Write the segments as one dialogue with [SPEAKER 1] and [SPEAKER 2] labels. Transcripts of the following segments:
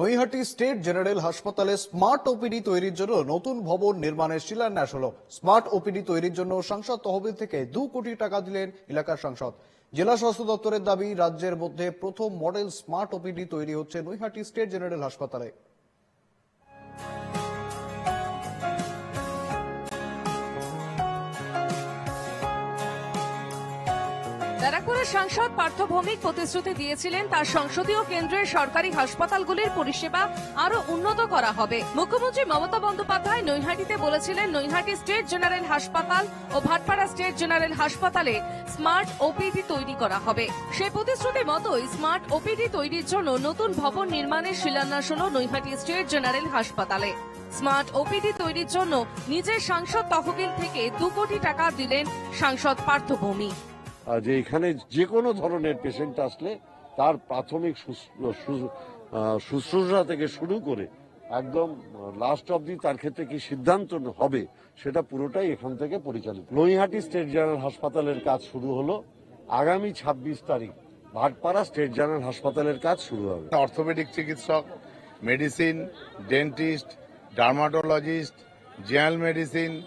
[SPEAKER 1] Naihati state general হাসপাতালে smart OPD তৈরির জন্য নতুন ভবন নির্মাণের শিলান্যাস হল। স্মার্ট ওপিডি তৈরির জন্য সংসদ তহবিল থেকে দু কোটি টাকা দিলেন এলাকার সাংসদ। জেলা স্বাস্থ্য দপ্তরের দাবি, রাজ্যের মধ্যে প্রথম মডেল স্মার্ট ওপিডি তৈরি হচ্ছে নৈহাটি স্টেট জেনারেল হাসপাতালে।
[SPEAKER 2] ব্যারাকপুরের সাংসদ পার্থ ভৌমিক প্রতিশ্রুতি দিয়েছিলেন, তার সংসদীয় কেন্দ্রের সরকারি হাসপাতালগুলির পরিষেবা আরও উন্নত করা হবে। মুখ্যমন্ত্রী মমতা বন্দ্যোপাধ্যায় নৈহাটিতে বলেছিলেন, নৈহাটি স্টেট জেনারেল হাসপাতাল ও ভাটপাড়া স্টেট জেনারেল হাসপাতালে স্মার্ট ওপিডি তৈরি করা হবে। সেই প্রতিশ্রুতি মতোই স্মার্ট ওপিডি তৈরির জন্য নতুন ভবন নির্মাণের শিলান্যাস হল নৈহাটি স্টেট জেনারেল হাসপাতালে। স্মার্ট ওপিডি তৈরির জন্য নিজের সাংসদ তহবিল থেকে দু কোটি টাকা দিলেন সাংসদ পার্থ ভৌমিক।
[SPEAKER 3] যে এখানে যে কোনো ধরনের পেশেন্ট আসলে তার প্রাথমিক শুশ- শুশ্রূষা থেকে শুরু করে একদম লাস্ট অবধি তার ক্ষেত্রে কি সিদ্ধান্ত হবে সেটা পুরোটাই এখান থেকে পরিচালিত। নৈহাটি স্টেট জেনারেল হাসপাতালের কাজ শুরু হলো আগামী ছাব্বিশ তারিখ। ভাটপাড়া স্টেট জেনারেল হাসপাতালের কাজ শুরু হবে।
[SPEAKER 4] অর্থোপেডিক চিকিৎসক medicine dentist dermatologist general medicine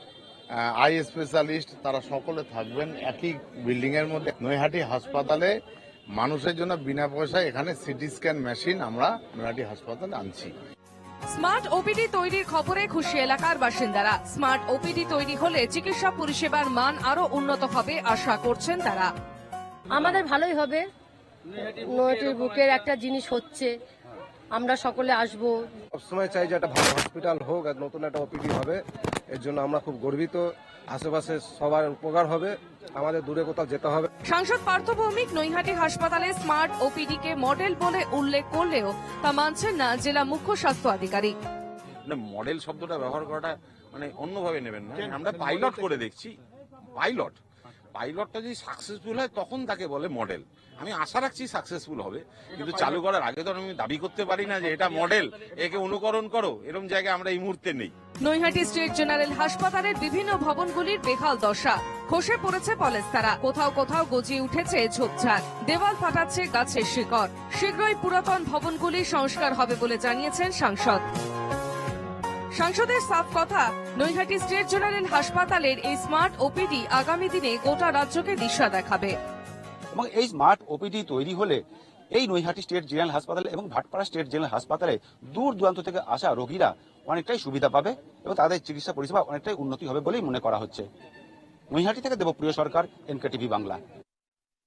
[SPEAKER 4] eye specialist তারা সকলে থাকবেন একই বিল্ডিং এর মধ্যে। নৈহাটি হাসপাতালে মানুষের জন্য বিনা পয়সায় এখানে সিটি স্ক্যান মেশিন আমরা নৈহাটি হাসপাতালে আনছি।
[SPEAKER 2] স্মার্ট ওপিডি তৈরির খবরে খুশি এলাকার বাসিন্দারা। স্মার্ট ওপিডি তৈরি হলে চিকিৎসা পরিষেবার মান আরও উন্নত হবে আশা করছেন তারা।
[SPEAKER 5] আমাদের ভালোই হবে। নয়টির বুকের একটা জিনিস হচ্ছে আমরা সকলে আসব।
[SPEAKER 6] সবসময় চাই যে একটা ভালো হসপিটাল হোক আর নতুন একটা ওপিডি হবে। এর জন্য আমরা খুব গর্বিত। আশেপাশে সবার উপকার হবে আমাদের দূরে কোথাও যেতে হবে।
[SPEAKER 2] সাংসদ পার্থ ভৌমিক নৈহাটি হাসপাতালে স্মার্ট ওপিডি কে মডেল বলে উল্লেখ করলেও তা মানছেন না জেলা মুখ্য স্বাস্থ্য আধিকারিক।
[SPEAKER 7] না মডেল শব্দটা ব্যবহার করাটা মানে অন্যভাবে নেবেন না। আমরা পাইলট করে দেখছি পাইলট। পাইলটটা যদি সাকসেসফুল হয় তখন তাকে বলে মডেল। আমি আশা রাখছি সাকসেসফুল হবে কিন্তু চালু করার আগে তো আমি দাবি করতে পারি না যে এটা মডেল একে অনুকরণ করো এরকম জায়গায় আমরা এই মুহূর্তে নেই।
[SPEAKER 2] নৈহাটি স্টেট জেনারেল হাসপাতালের বিভিন্ন ভবনগুলির বেহাল দশা। খসে পড়েছে পলেস্তারা। কোথাও কোথাও গজিয়ে উঠেছে ঝোপঝাড়। দেওয়াল ফাটাচ্ছে গাছের শিকড়। শীঘ্রই পুরাতন ভবনগুলি সংস্কার হবে বলে জানিয়েছেন সাংসদ। সাংসদের সাফ কথা, নৈহাটি স্টেট জেনারেল হাসপাতালের এই স্মার্ট ওপিডি আগামী দিনে গোটা রাজ্যকে দিশা দেখাবে।
[SPEAKER 8] এবং এই স্মার্ট ওপিডি তৈরি হলে এই নৈহাটি স্টেট জেনারেল হাসপাতাল এবং ভাটপাড়া স্টেট জেনারেল হাসপাতালে দূর দূরান্ত থেকে আসা রোগীরা অনেকটাই সুবিধা পাবে এবং তাদের চিকিৎসা পরিষেবা অনেকটাই উন্নতি হবে বলেই মনে করা হচ্ছে। নৈহাটি থেকে দেবপ্রিয় সরকার এনকে টিভি বাংলা।